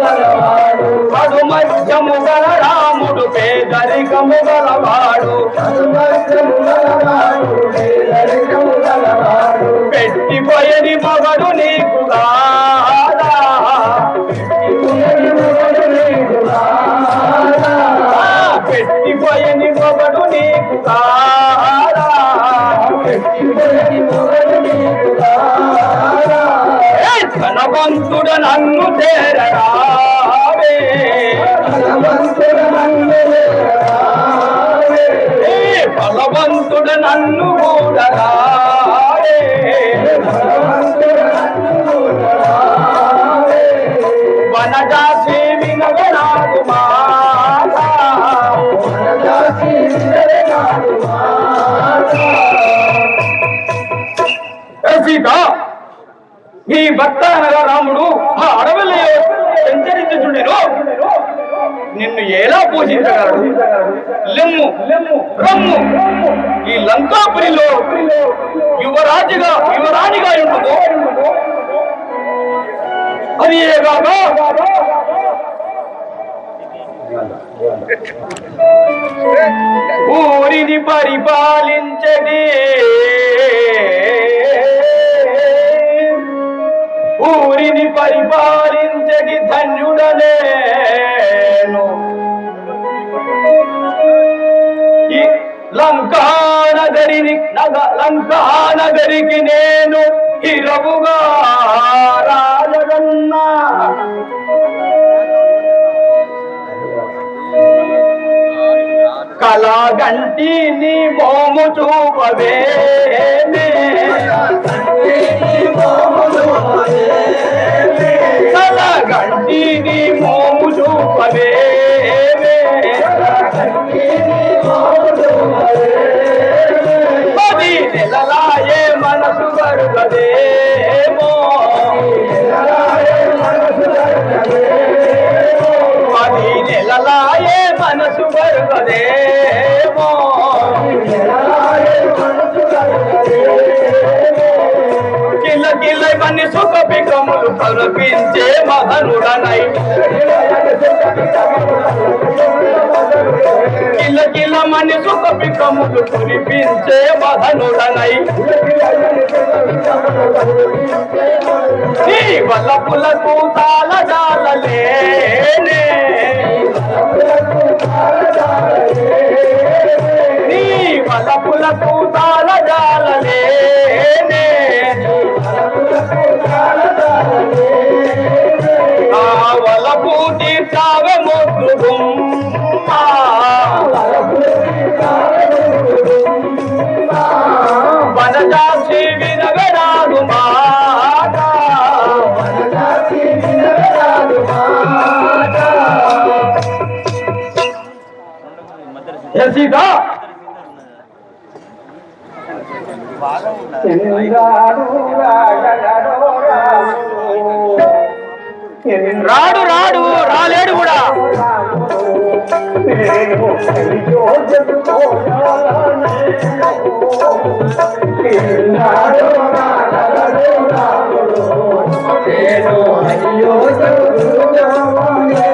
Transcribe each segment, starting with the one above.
గలవాడు. మధ్యము గల రాముడు పేదరికము గలవాడు. పెట్టిపోయని మగడు ధనవంతుడ నన్ను చేరరావే ఏ బలవంతుడ నన్ను కూడరావే వనజాసి ఈ భర్త అనగా రాముడు ఆ అడవిలో సంచరించుచుండెను. నిన్ను ఎలా పూజించగలడు లెమ్ము రమ్ము. ఈ లంకాపురిలో యువరాజుగా యువరాణిగా ఉండదు అది ఏగాక ఊరిని పరిపాలించదే ఊరిని పరిపాలించటి ధన్యుడనేను లంకానగరిని లంకానగరికి నేను ఇరవుగా రాజగన్నా. కళాగంటి నీ మోము చూపవే కళాగంటి మోము చూపవే పది నెలలాయే మనసు బరుగదేమో పది కిల మని సుఖ పికములు కల్పించే మహనుడనై కిల కిల మని సుఖ పికములు కురిపించే మహనుడనై నీ వలపులకు తాళ జాలలేనే ఏ రాడు రాడు రాలేడు కూడా. సముద్రము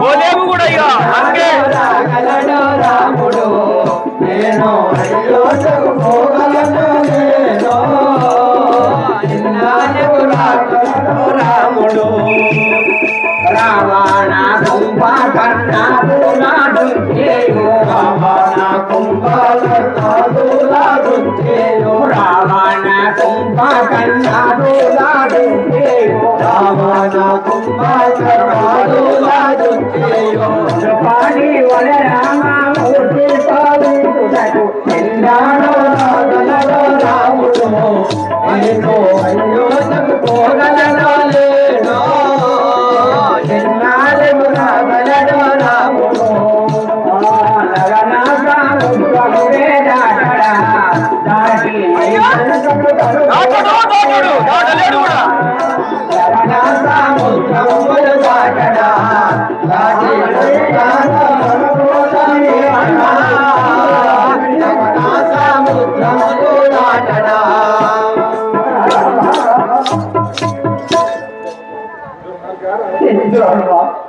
పోలేము కూడా ఇక అందుకే రాముడు నేను పోగలను నేను రాముడు. రావణ కుంభకర్ణాదు నాడు రావణ కుంభకర్ణాదు రావణ రావణ పాడి వల రామ మూర్తి రాముడు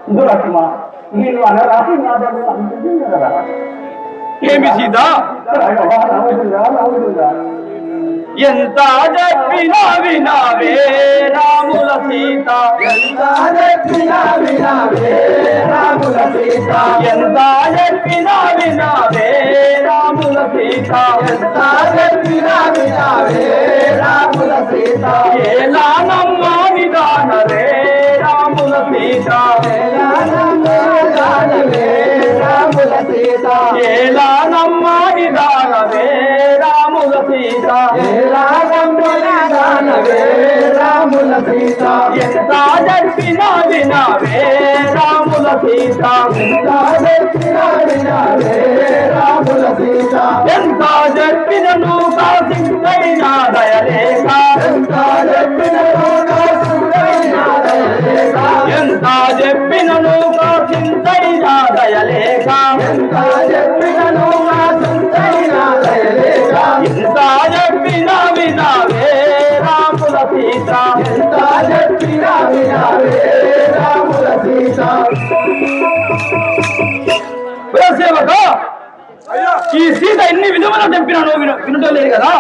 దురత్మ నేను అనరాసి ఏమి సీత ఎంత చెప్పినా వినావే రాముల సీత. ఎంత చెప్పినా వినావే రాముల సీత. ఎంత చెప్పినా వినావే రాముల సీత. ఎంత చెప్పినా వినావే రాముల సీత. ఎలా నమ్మా నిదానరే సీత. రాముల సీత. ఎంత చెప్పినా వినావే రాముల సీత. ఎంత చెప్పినా వినావే రాముల సీత. ఎంత చెప్పినను కాసిందైనా చెప్పినా వినావే రాముల సీత. ఎంత చెప్పినా వినావే రాముల సీత సేవక ఈ సీత ఎన్ని విధములు చెప్పినాను విను వినటం లేదు కదా?